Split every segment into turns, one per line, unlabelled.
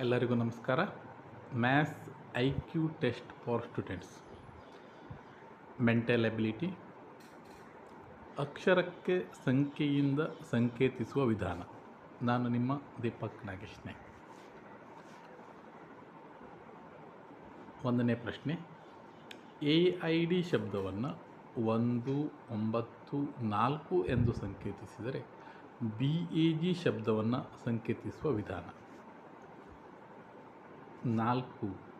ಎಲ್ಲರಿಗೂ ನಮಸ್ಕಾರ. Maths I Q test for students mental ability ಅಕ್ಷರಕ್ಕೆ ಸಂಖ್ಯೆಯಿಂದ ಸಂಕೇತಿಸುವ ವಿಧಾನ. ನಾನು ನಿಮ್ಮ ದೀಪಕ್ ನಾಗೇಶ್ನೆ. ಒಂದನೇ ಪ್ರಶ್ನೆ. ಎ ಐ ಡಿ ಶಬ್ದವನ್ನು ಒಂದು, ಒಂಬತ್ತು, ನಾಲ್ಕು ಎಂದು ಸಂಕೇತಿಸಿದರೆ ಬಿ ಎ ಜಿ ಶಬ್ದವನ್ನು ಸಂಕೇತಿಸುವ ವಿಧಾನ. ನಾಲ್ಕು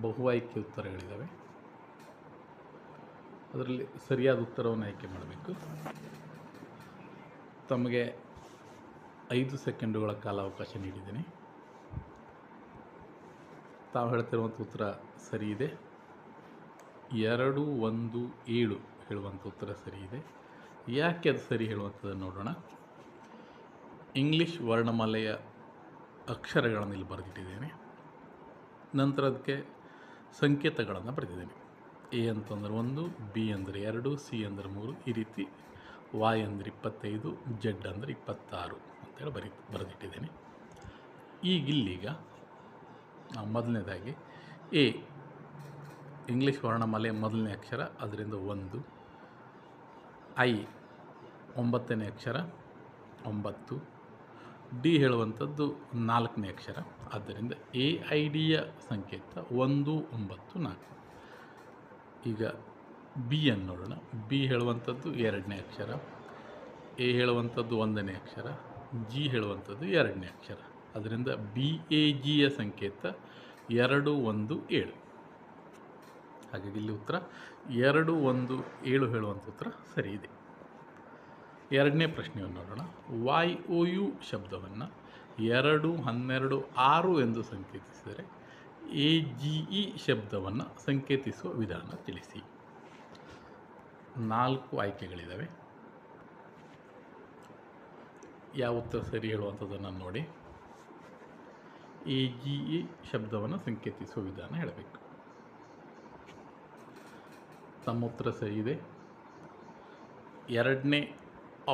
ಬಹು ಆಯ್ಕೆ ಉತ್ತರಗಳಿದ್ದಾವೆ. ಅದರಲ್ಲಿ ಸರಿಯಾದ ಉತ್ತರವನ್ನು ಆಯ್ಕೆ ಮಾಡಬೇಕು. ತಮಗೆ ಐದು ಸೆಕೆಂಡುಗಳ ಕಾಲಾವಕಾಶ ನೀಡಿದ್ದೀನಿ. ತಾವು ಹೇಳ್ತಿರುವಂಥ ಉತ್ತರ ಸರಿ ಇದೆ ಎರಡು, ಒಂದು, ಏಳು ಹೇಳುವಂಥ ಉತ್ತರ ಸರಿ ಇದೆ ಯಾಕೆ ಅದು ಸರಿ ಹೇಳುವಂಥದ್ದನ್ನು ನೋಡೋಣ. ಇಂಗ್ಲೀಷ್ ವರ್ಣಮಾಲೆಯ ಅಕ್ಷರಗಳನ್ನು ಇಲ್ಲಿ ಬರೆದಿಟ್ಟಿದ್ದೇನೆ. ನಂತರ ಅದಕ್ಕೆ ಸಂಕೇತಗಳನ್ನು ಬರೆದಿದ್ದೇನೆ. ಎ ಅಂತಂದ್ರೆ ಒಂದು, ಬಿ ಅಂದರೆ ಎರಡು, ಸಿ ಅಂದರೆ ಮೂರು, ಈ ರೀತಿ ವಾಯ್ ಅಂದರೆ ಇಪ್ಪತ್ತೈದು, ಜೆಡ್ ಅಂದರೆ ಇಪ್ಪತ್ತಾರು ಅಂತೇಳಿ ಬರಿ, ಬರೆದಿಟ್ಟಿದ್ದೇನೆ. ಈಗಿಲ್ಲೀಗ ನಾವು ಮೊದಲನೇದಾಗಿ ಎ, ಇಂಗ್ಲೀಷ್ ವರ್ಣಮಾಲೆ ಮೊದಲನೇ ಅಕ್ಷರ, ಅದರಿಂದ ಒಂದು, ಐ, ಒಂಬತ್ತನೇ ಅಕ್ಷರ, ಒಂಬತ್ತು ಡಿ ಹೇಳುವಂಥದ್ದು ನಾಲ್ಕನೇ ಅಕ್ಷರ. ಆದ್ದರಿಂದ ಎ, ಐ ಡಿಯ ಸಂಕೇತ ಒಂದು, ಒಂಬತ್ತು, ನಾಲ್ಕು. ಈಗ ಬಿ ಅನ್ನು ನೋಡೋಣ. ಬಿ ಹೇಳುವಂಥದ್ದು ಎರಡನೇ ಅಕ್ಷರ. ಎ ಹೇಳುವಂಥದ್ದು ಒಂದನೇ ಅಕ್ಷರ. ಜಿ ಹೇಳುವಂಥದ್ದು ಎರಡನೇ ಅಕ್ಷರ. ಅದರಿಂದ ಬಿ, ಎ ಜಿಯ ಸಂಕೇತ ಎರಡು, ಒಂದು, ಏಳು. ಹಾಗಾಗಿ ಇಲ್ಲಿ ಉತ್ತರ ಎರಡು, ಒಂದು, ಏಳು ಹೇಳುವಂಥ ಉತ್ತರ ಸರಿ ಇದೆ. ಎರಡನೇ ಪ್ರಶ್ನೆಯನ್ನು ನೋಡೋಣ. ವಾಯ್ ಒ ಯು ಶಬ್ದವನ್ನು ಎರಡು, ಹನ್ನೆರಡು, ಆರು ಎಂದು ಸಂಕೇತಿಸಿದರೆ ಎ ಜಿ ಇ ಶಬ್ದವನ್ನು ಸಂಕೇತಿಸುವ ವಿಧಾನ ತಿಳಿಸಿ. ನಾಲ್ಕು ಆಯ್ಕೆಗಳಿದ್ದಾವೆ ಯಾವ ಉತ್ತರ ಸರಿ ಹೇಳುವಂಥದ್ದನ್ನು ನೋಡಿ. ಎ ಜಿ ಇ ಶಬ್ದವನ್ನು ಸಂಕೇತಿಸುವ ವಿಧಾನ ಹೇಳಬೇಕು. ತಮ್ಮ ಉತ್ತರ ಸರಿ ಇದೆ. ಎರಡನೇ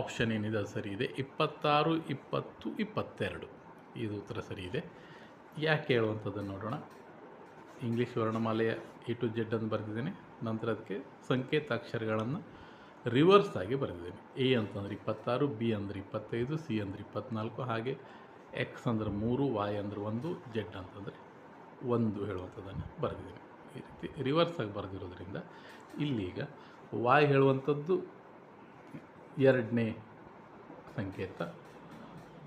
ಆಪ್ಷನ್ ಏನಿದೆ ಅದು ಸರಿ ಇದೆ. ಇಪ್ಪತ್ತಾರು, ಇಪ್ಪತ್ತು, ಇಪ್ಪತ್ತೆರಡು. ಇದು ಉತ್ತರ ಸರಿ ಇದೆ. ಯಾಕೆ ಹೇಳುವಂಥದ್ದನ್ನು ನೋಡೋಣ. ಇಂಗ್ಲೀಷ್ ವರ್ಣಮಾಲೆಯ ಇ ಟು ಜೆಡ್ ಅಂತ ಬರೆದಿದ್ದೇನೆ. ನಂತರ ಅದಕ್ಕೆ ಸಂಕೇತಾಕ್ಷರಗಳನ್ನು ರಿವರ್ಸ್ ಆಗಿ ಬರೆದಿದ್ದೇನೆ. ಎ ಅಂತಂದರೆ ಇಪ್ಪತ್ತಾರು ಬಿ ಅಂದರೆ ಇಪ್ಪತ್ತೈದು ಸಿ ಅಂದರೆ ಇಪ್ಪತ್ನಾಲ್ಕು, ಹಾಗೆ ಎಕ್ಸ್ ಅಂದರೆ ಮೂರು ವಾಯ್ ಅಂದರೆ ಒಂದು ಜೆಡ್ ಅಂತಂದರೆ ಒಂದು ಹೇಳುವಂಥದ್ದನ್ನು ಬರೆದಿದ್ದೇನೆ. ಈ ರೀತಿ ರಿವರ್ಸ್ ಆಗಿ ಬರೆದಿರೋದ್ರಿಂದ ಇಲ್ಲೀಗ ವಾಯ್ ಹೇಳುವಂಥದ್ದು ಎರಡನೇ ಸಂಕೇತ.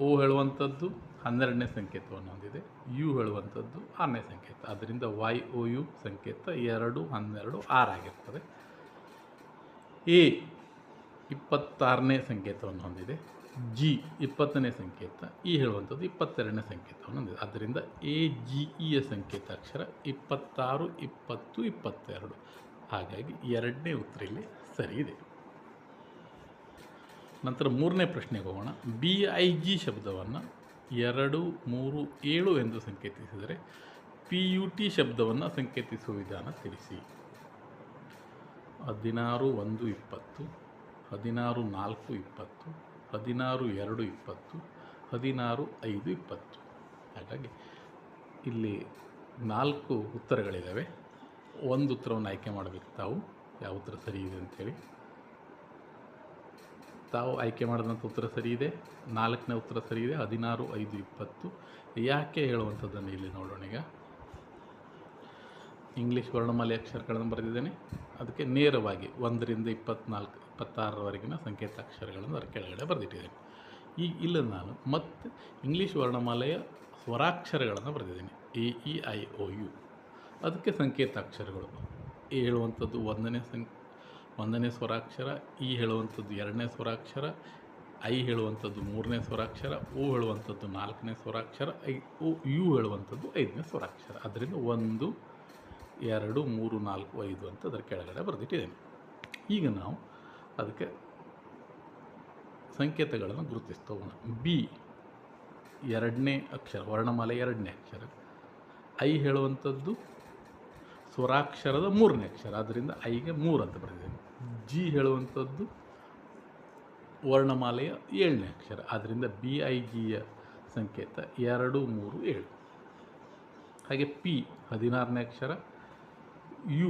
ಓ ಹೇಳುವಂಥದ್ದು ಹನ್ನೆರಡನೇ ಸಂಕೇತವನ್ನು ಹೊಂದಿದೆ. ಯು ಹೇಳುವಂಥದ್ದು ಆರನೇ ಸಂಕೇತ. ಅದರಿಂದ ವೈ ಒ ಯು ಸಂಕೇತ ಎರಡು, ಹನ್ನೆರಡು ಆರಾಗಿರ್ತದೆ ಎ ಇಪ್ಪತ್ತಾರನೇ ಸಂಕೇತವನ್ನು ಹೊಂದಿದೆ. ಜಿ ಇಪ್ಪತ್ತನೇ ಸಂಕೇತ. ಇ ಹೇಳುವಂಥದ್ದು ಇಪ್ಪತ್ತೆರಡನೇ ಸಂಕೇತವನ್ನು ಹೊಂದಿದೆ. ಅದರಿಂದ ಎ, ಜಿ ಇಯ ಸಂಕೇತಾಕ್ಷರ ಇಪ್ಪತ್ತಾರು, ಇಪ್ಪತ್ತು, ಇಪ್ಪತ್ತೆರಡು. ಹಾಗಾಗಿ ಎರಡನೇ ಉತ್ತರ ಇಲ್ಲಿ ಸರಿ ಇದೆ. ನಂತರ ಮೂರನೇ ಪ್ರಶ್ನೆಗೆ ಹೋಗೋಣ. ಬಿ ಐ ಜಿ ಶಬ್ದವನ್ನು ಎರಡು, ಮೂರು, ಏಳು ಎಂದು ಸಂಕೇತಿಸಿದರೆ ಪಿ ಯು ಟಿ ಶಬ್ದವನ್ನು ಸಂಕೇತಿಸುವ ವಿಧಾನ ತಿಳಿಸಿ. ಹದಿನಾರು, ಒಂದು, ಇಪ್ಪತ್ತು, ಹದಿನಾರು, ನಾಲ್ಕು, ಇಪ್ಪತ್ತು, ಹದಿನಾರು, ಎರಡು, ಇಪ್ಪತ್ತು, ಹದಿನಾರು, ಐದು, ಇಪ್ಪತ್ತು. ಹಾಗಾಗಿ ಇಲ್ಲಿ ನಾಲ್ಕು ಉತ್ತರಗಳಿದ್ದಾವೆ. ಒಂದು ಉತ್ತರವನ್ನು ಆಯ್ಕೆ ಮಾಡಬೇಕು ತಾವು. ಯಾವ ಉತ್ತರ ಸರಿ ಇದೆ ಅಂಥೇಳಿ ತಾವು ಆಯ್ಕೆ ಮಾಡಿದಂಥ ಉತ್ತರ ಸರಿ ಇದೆ. ನಾಲ್ಕನೇ ಉತ್ತರ ಸರಿ ಇದೆ. ಹದಿನಾರು, ಐದು, ಇಪ್ಪತ್ತು. ಯಾಕೆ ಹೇಳುವಂಥದ್ದನ್ನು ಇಲ್ಲಿ ನೋಡೋಣ ಈಗ. ಇಂಗ್ಲೀಷ್ ವರ್ಣಮಾಲೆ ಅಕ್ಷರಗಳನ್ನು ಬರೆದಿದ್ದೇನೆ. ಅದಕ್ಕೆ ನೇರವಾಗಿ ಒಂದರಿಂದ ಇಪ್ಪತ್ನಾಲ್ಕು, ಇಪ್ಪತ್ತಾರರವರೆಗಿನ ಸಂಕೇತಾಕ್ಷರಗಳನ್ನು ಅದರ ಕೆಳಗಡೆ ಬರೆದಿಟ್ಟಿದ್ದೇನೆ. ಈ, ಇಲ್ಲ ನಾನು ಮತ್ತೆ ಇಂಗ್ಲೀಷ್ ವರ್ಣಮಾಲೆಯ ಸ್ವರಾಕ್ಷರಗಳನ್ನು ಬರೆದಿದ್ದೇನೆ. A, E, I O U. ಅದಕ್ಕೆ ಸಂಕೇತಾಕ್ಷರಗಳು ಅಕ್ಷರಗಳು. ಹೇಳುವಂಥದ್ದು ಒಂದನೇ ಸಂ ಒಂದನೇ ಸ್ವರಾಕ್ಷರ ಇ ಹೇಳುವಂಥದ್ದು ಎರಡನೇ ಸ್ವರಾಕ್ಷರ, ಐ ಹೇಳುವಂಥದ್ದು ಮೂರನೇ ಸ್ವರಾಕ್ಷರ ಓ ಹೇಳುವಂಥದ್ದು ನಾಲ್ಕನೇ ಸ್ವರಾಕ್ಷರ, ಐ ಓ ಯು ಹೇಳುವಂಥದ್ದು ಐದನೇ ಸ್ವರಾಕ್ಷರ. ಅದರಿಂದ ಒಂದು, ಎರಡು, ಮೂರು, ನಾಲ್ಕು, ಐದು ಅಂತ ಅದರ ಕೆಳಗಡೆ ಬರೆದಿಟ್ಟಿದ್ದೇನೆ. ಈಗ ನಾವು ಅದಕ್ಕೆ ಸಂಕೇತಗಳನ್ನು ಗುರುತಿಸ್ತಾ ಹೋಗೋಣ. ಬಿ, ಎರಡನೇ ಅಕ್ಷರ, ವರ್ಣಮಾಲೆ ಎರಡನೇ ಅಕ್ಷರ. ಐ ಹೇಳುವಂಥದ್ದು ಸ್ವರಾಕ್ಷರದ ಮೂರನೇ ಅಕ್ಷರ. ಅದರಿಂದ ಐಗೆ ಮೂರು ಅಂತ ಬರೆದಿದ್ದೇನೆ. ಜಿ ಹೇಳುವಂಥದ್ದು ವರ್ಣಮಾಲೆಯ ಏಳನೇ ಅಕ್ಷರ. ಆದ್ದರಿಂದ ಬಿ, ಐ ಜಿಯ ಸಂಕೇತ ಎರಡು, ಮೂರು, ಏಳು. ಹಾಗೆ ಪಿ, ಹದಿನಾರನೇ ಅಕ್ಷರ. ಯು,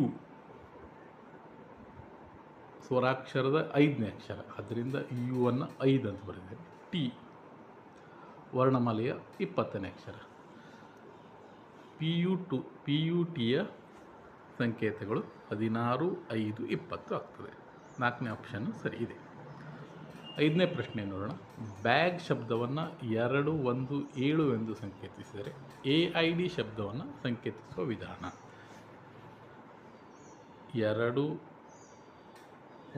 ಸ್ವರಾಕ್ಷರದ ಐದನೇ ಅಕ್ಷರ. ಅದರಿಂದ ಯು ಅನ್ನು ಐದು ಅಂತ ಬರೆದಿದೆ. ಟಿ, ವರ್ಣಮಾಲೆಯ ಇಪ್ಪತ್ತನೇ ಅಕ್ಷರ. P, U, to, P, U ಟಿಯ ಸಂಕೇತಗಳು ಹದಿನಾರು, ಐದು, ಇಪ್ಪತ್ತು ಆಗ್ತದೆ. ನಾಲ್ಕನೇ ಆಪ್ಷನ್ ಸರಿ ಇದೆ. ಐದನೇ ಪ್ರಶ್ನೆ ನೋಡೋಣ. ಬ್ಯಾಗ್ ಶಬ್ದವನ್ನು ಎರಡು, ಒಂದು, ಏಳು ಎಂದು ಸಂಕೇತಿಸಿದರೆ ಎ ಐ ಡಿ ಶಬ್ದವನ್ನು ಸಂಕೇತಿಸುವ ವಿಧಾನ. ಎರಡು,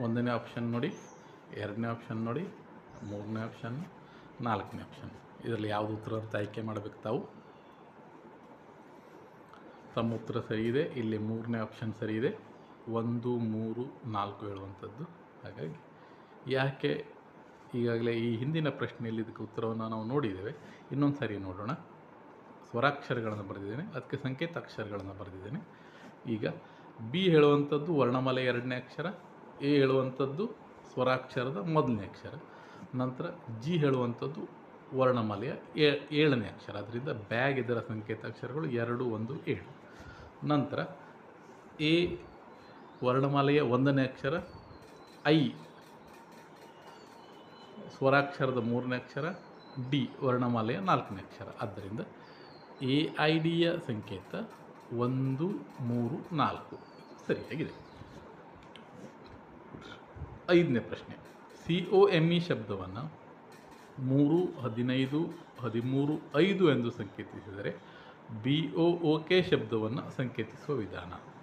ಒಂದನೇ ಆಪ್ಷನ್ ನೋಡಿ, ಎರಡನೇ ಆಪ್ಷನ್ ನೋಡಿ, ಮೂರನೇ ಆಪ್ಷನ್ ನಾಲ್ಕನೇ ಆಪ್ಷನ್ ಇದರಲ್ಲಿ ಯಾವುದು ಉತ್ತರ ಅಂತ ಆಯ್ಕೆ ಮಾಡಬೇಕು ತಾವು. ತಮ್ಮ ಉತ್ತರ ಸರಿ ಇದೆ. ಇಲ್ಲಿ ಮೂರನೇ ಆಪ್ಷನ್ ಸರಿ ಇದೆ. ಒಂದು, ಮೂರು, ನಾಲ್ಕು ಹೇಳುವಂಥದ್ದು. ಹಾಗಾಗಿ ಯಾಕೆ ಈಗಾಗಲೇ ಈ ಹಿಂದಿನ ಪ್ರಶ್ನೆಯಲ್ಲಿ ಇದಕ್ಕೆ ಉತ್ತರವನ್ನು ನಾವು ನೋಡಿದ್ದೇವೆ. ಇನ್ನೊಂದು ಸಾರಿ ನೋಡೋಣ. ಸ್ವರಾಕ್ಷರಗಳನ್ನು ಬರೆದಿದ್ದೇನೆ. ಅದಕ್ಕೆ ಸಂಕೇತ ಅಕ್ಷರಗಳನ್ನು ಬರೆದಿದ್ದೇನೆ. ಈಗ ಬಿ ಹೇಳುವಂಥದ್ದು ವರ್ಣಮಾಲೆ ಎರಡನೇ ಅಕ್ಷರ, ಎ ಹೇಳುವಂಥದ್ದು ಸ್ವರಾಕ್ಷರದ ಮೊದಲನೇ ಅಕ್ಷರ. ನಂತರ ಜಿ ಹೇಳುವಂಥದ್ದು ವರ್ಣಮಾಲೆಯ ಏಳನೇ ಅಕ್ಷರ. ಅದರಿಂದ ಬ್ಯಾಗ್ ಇದರ ಸಂಕೇತ ಅಕ್ಷರಗಳು ಎರಡು, ಒಂದು, ಏಳು. ನಂತರ ಎ ವರ್ಣಮಾಲೆಯ ಒಂದನೇ ಅಕ್ಷರ ಐ. ಸ್ವರಾಕ್ಷರದ ಮೂರನೇ ಅಕ್ಷರ ಡಿ. ವರ್ಣಮಾಲೆಯ ನಾಲ್ಕನೇ ಅಕ್ಷರ. ಆದ್ದರಿಂದ ಎ ಐ ಡಿಯ ಸಂಕೇತ ಒಂದು, ಮೂರು, ನಾಲ್ಕು. ಸರಿಯಾಗಿದೆ. ಐದನೇ ಪ್ರಶ್ನೆ. ಸಿ ಒ ಎಂ ಇ ಶಬ್ದವನ್ನು ಮೂರು, ಹದಿನೈದು, ಹದಿಮೂರು, ಐದು ಎಂದು ಸಂಕೇತಿಸಿದರೆ ಬಿ ಒ ಕೆ ಶಬ್ದವನ್ನು ಸಂಕೇತಿಸುವ ವಿಧಾನ.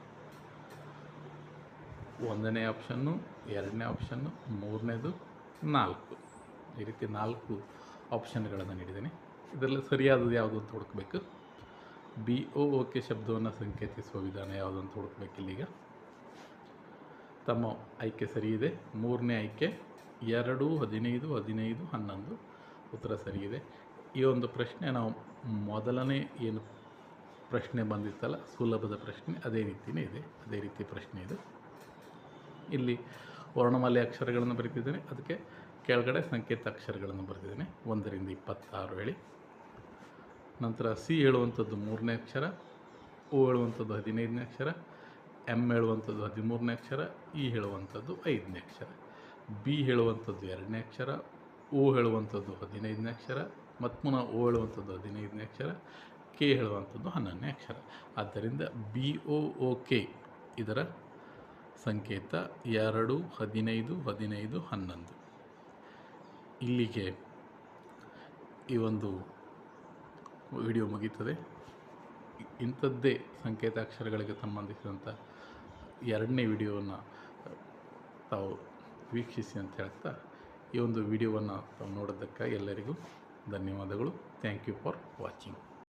ಒಂದನೇ ಆಪ್ಷನ್ನು ಎರಡನೇ ಆಪ್ಷನ್ನು ಮೂರನೇದು ನಾಲ್ಕು. ಈ ರೀತಿ ನಾಲ್ಕು ಆಪ್ಷನ್ಗಳನ್ನು ನೀಡಿದ್ದೀನಿ. ಇದರಲ್ಲಿ ಸರಿಯಾದದ್ದು ಯಾವುದು ಅಂತ ಹುಡುಕಬೇಕು. ಬಿ ಒ ಓಕೆ ಶಬ್ದವನ್ನು ಸಂಕೇತಿಸುವ ವಿಧಾನ ಯಾವುದು ಅಂತ ಹುಡುಕಬೇಕು ಇಲ್ಲಿಗ. ತಮ್ಮ ಆಯ್ಕೆ ಸರಿ ಇದೆ. ಮೂರನೇ ಆಯ್ಕೆ, ಎರಡು, ಹದಿನೈದು ಹದಿನೈದು, ಹನ್ನೊಂದು. ಉತ್ತರ ಸರಿ ಇದೆ. ಈ ಒಂದು ಪ್ರಶ್ನೆ ನಾವು ಮೊದಲನೇ ಏನು ಪ್ರಶ್ನೆ ಬಂದಿತ್ತಲ್ಲ, ಸುಲಭದ ಪ್ರಶ್ನೆ, ಅದೇ ರೀತಿಯೇ ಇದೆ. ಅದೇ ರೀತಿ ಪ್ರಶ್ನೆ ಇದೆ. ಇಲ್ಲಿ ವರ್ಣಮಾಲೆ ಅಕ್ಷರಗಳನ್ನು ಬರೆದಿದ್ದೇನೆ ಅದಕ್ಕೆ ಕೆಳಗಡೆ ಸಂಕೇತ ಅಕ್ಷರಗಳನ್ನು ಬರೆದಿದ್ದೇನೆ ಒಂದರಿಂದ ಇಪ್ಪತ್ತಾರು ಹೇಳಿ. ನಂತರ ಸಿ ಹೇಳುವಂಥದ್ದು ಮೂರನೇ ಅಕ್ಷರ, ಓ ಹೇಳುವಂಥದ್ದು ಹದಿನೈದನೇ ಅಕ್ಷರ ಎಂ ಹೇಳುವಂಥದ್ದು ಹದಿಮೂರನೇ ಅಕ್ಷರ, ಇ ಹೇಳುವಂಥದ್ದು ಐದನೇ ಅಕ್ಷರ, ಬಿ ಹೇಳುವಂಥದ್ದು ಎರಡನೇ ಅಕ್ಷರ, ಓ ಹೇಳುವಂಥದ್ದು ಹದಿನೈದನೇ ಅಕ್ಷರ ಮತ್ತು ಪುನಃ ಓ ಹೇಳುವಂಥದ್ದು ಹದಿನೈದನೇ ಅಕ್ಷರ, ಕೆ ಹೇಳುವಂಥದ್ದು ಹನ್ನೊಂದನೇ ಅಕ್ಷರ. ಆದ್ದರಿಂದ ಬಿ ಓ, ಕೆ ಇದರ ಸಂಕೇತ ಎರಡು, ಹದಿನೈದು ಹದಿನೈದು, ಹನ್ನೊಂದು. ಇಲ್ಲಿಗೆ ಈ ಒಂದು ವಿಡಿಯೋ ಮುಗೀತದೆ. ಇಂಥದ್ದೇ ಸಂಕೇತಾಕ್ಷರಗಳಿಗೆ ಸಂಬಂಧಿಸಿದಂಥ ಎರಡನೇ ವಿಡಿಯೋವನ್ನು ತಾವು ವೀಕ್ಷಿಸಿ ಅಂತ ಹೇಳ್ತಾ, ಈ ಒಂದು ವಿಡಿಯೋವನ್ನು ತಾವು ನೋಡೋದಕ್ಕೆ ಎಲ್ಲರಿಗೂ ಧನ್ಯವಾದಗಳು. Thank you for watching